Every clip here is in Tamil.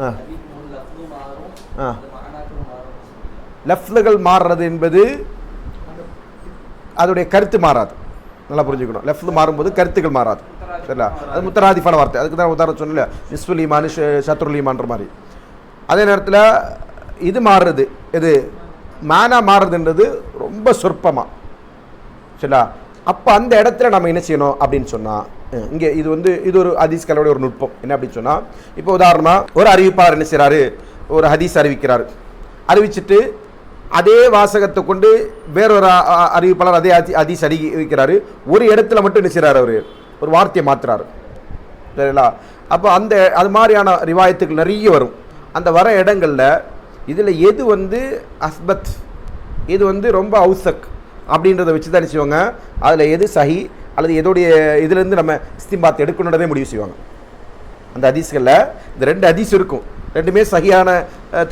ஆ. ஆ. மாறுறது என்பது அதோடைய கருத்து மாறாது. நல்லா புரிஞ்சுக்கணும். லெஃப்ட் மாறும்போது கருத்துக்கள் மாறாது. சரிங்களா? அது முத்தராதிஃபான வார்த்தை. அதுக்கு தான் உதாரணம் சொன்னல நிஸ்புல் ஈமான் சத்ருல் ஈமான்ற மாதிரி. அதே நேரத்தில் இது மாறுறது. இது மேனா மாறுறதுன்றது ரொம்ப சொற்பமாக சரிங்களா? அப்போ அந்த இடத்துல நம்ம என்ன செய்யணும் அப்படின்னு சொன்னால் இங்கே இது வந்து இது ஒரு ஹதீஸ் கலையுடைய ஒரு நுட்பம். என்ன அப்படின்னு சொன்னால் இப்போ உதாரணமாக ஒரு அறிவிப்பாளர் என்ன செய்கிறாரு ஒரு ஹதீஸ் அறிவிக்கிறார். அறிவிச்சிட்டு அதே வாசகத்தை கொண்டு வேறொரு அறிவிப்பாளர் அதே அதி ஹதீஸ் அறிவிக்கிறாரு ஒரு இடத்துல மட்டும் என்ன செய்கிறாரு அவர்? ஒரு வார்த்தையை மாத்துறாரு. சரிங்களா? அப்போ அந்த அது மாதிரியான ரிவாயத்துக்கள் நிறைய வரும். அந்த வர இடங்களில் இதில் எது வந்து அஸ்பத் இது வந்து ரொம்ப அவுசக் அப்படின்றத வச்சு தான் செய்வாங்க? அதில் எது சஹி அல்லது எதோடைய இதுலேருந்து நம்ம இஸ்திம்பாத் எடுக்கணுன்றதே முடிவு செய்வாங்க. அந்த ஹதீஸ்களில் இந்த ரெண்டு ஹதீஸ் இருக்கும். ரெண்டுமே சகியான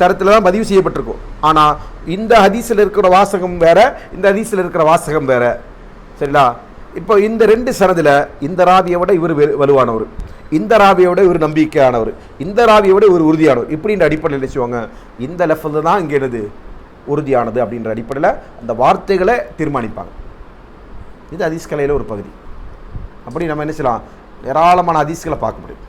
தரத்தில் தான் பதிவு செய்யப்பட்டிருக்கும். ஆனால் இந்த ஹதீஸில் இருக்கிற வாசகம் வேறு இந்த ஹதீஸில் இருக்கிற வாசகம் வேறு. சரிங்களா? இப்போ இந்த ரெண்டு சனதில் இந்த ராவியை விட இவர் வலுவானவர். இந்த ராவியை விட இவர் நம்பிக்கையானவர். இந்த ராவியை விட இவர் உறுதியானவர். இப்படின்ற அடிப்படையில் நினைச்சுவாங்க இந்த லெஃபல் தான் இங்கே என்னது? உறுதியானது அப்படின்ற அடிப்படையில் அந்த வார்த்தைகளை தீர்மானிப்பாங்க. இது அதிஸ்கலையில் ஒரு பகுதி. அப்படி நம்ம என்ன செய்யலாம்? ஏராளமான ஹதீஸ்களை பார்க்க முடியும்.